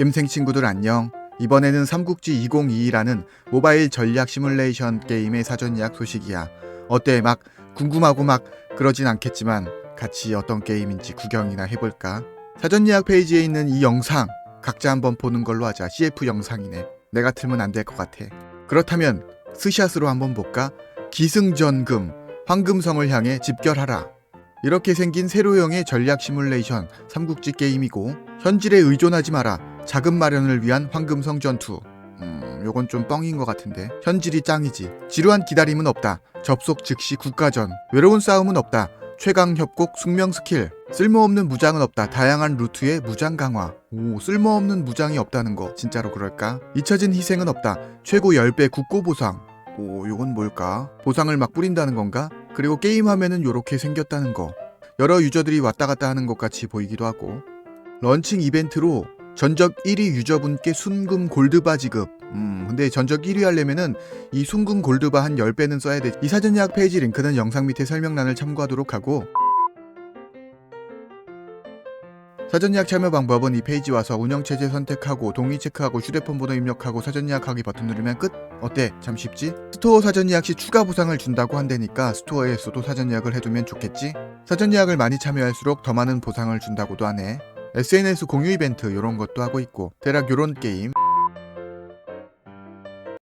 겜생 친구들 안녕. 이번에는 삼국지 2022라는 모바일 전략 시뮬레이션 게임의 사전 예약 소식이야. 어때? 막 궁금하고 막 그러진 않겠지만 같이 어떤 게임인지 구경이나 해볼까? 사전 예약 페이지에 있는 이 영상 각자 한번 보는 걸로 하자. CF 영상이네. 내가 틀면 안 될 것 같아. 그렇다면 스샷으로 한번 볼까? 기승전금 황금성을 향해 집결하라. 이렇게 생긴 세로형의 전략 시뮬레이션 삼국지 게임이고 현질에 의존하지 마라. 자금 마련을 위한 황금성 전투. 음, 요건 좀 뻥인 것 같은데. 현질이 짱이지. 지루한 기다림은 없다. 접속 즉시 국가전. 외로운 싸움은 없다. 최강 협곡 숙명 스킬. 쓸모없는 무장은 없다. 다양한 루트의 무장 강화. 오, 쓸모없는 무장이 없다는 거. 진짜로 그럴까? 잊혀진 희생은 없다. 최고 10배 국고 보상. 오, 요건 뭘까? 보상을 막 뿌린다는 건가? 그리고 게임 화면은 요렇게 생겼다는 거. 여러 유저들이 왔다 갔다 하는 것 같이 보이기도 하고. 런칭 이벤트로 전적 1위 유저분께 순금 골드바 지급. 음, 근데 전적 1위 하려면은 이 순금 골드바 한 10배는 써야 돼. 이 사전 예약 페이지 링크는 영상 밑에 설명란을 참고하도록 하고 사전 예약 참여 방법은 이 페이지 와서 운영 체제 선택하고 동의 체크하고 휴대폰 번호 입력하고 사전 예약하기 버튼 누르면 끝. 어때? 참 쉽지? 스토어 사전 예약 시 추가 보상을 준다고 한다니까 스토어에서도 사전 예약을 해두면 좋겠지? 사전 예약을 많이 참여할수록 더 많은 보상을 준다고도 하네. SNS 공유 이벤트 요런 것도 하고 있고 대략 요런 게임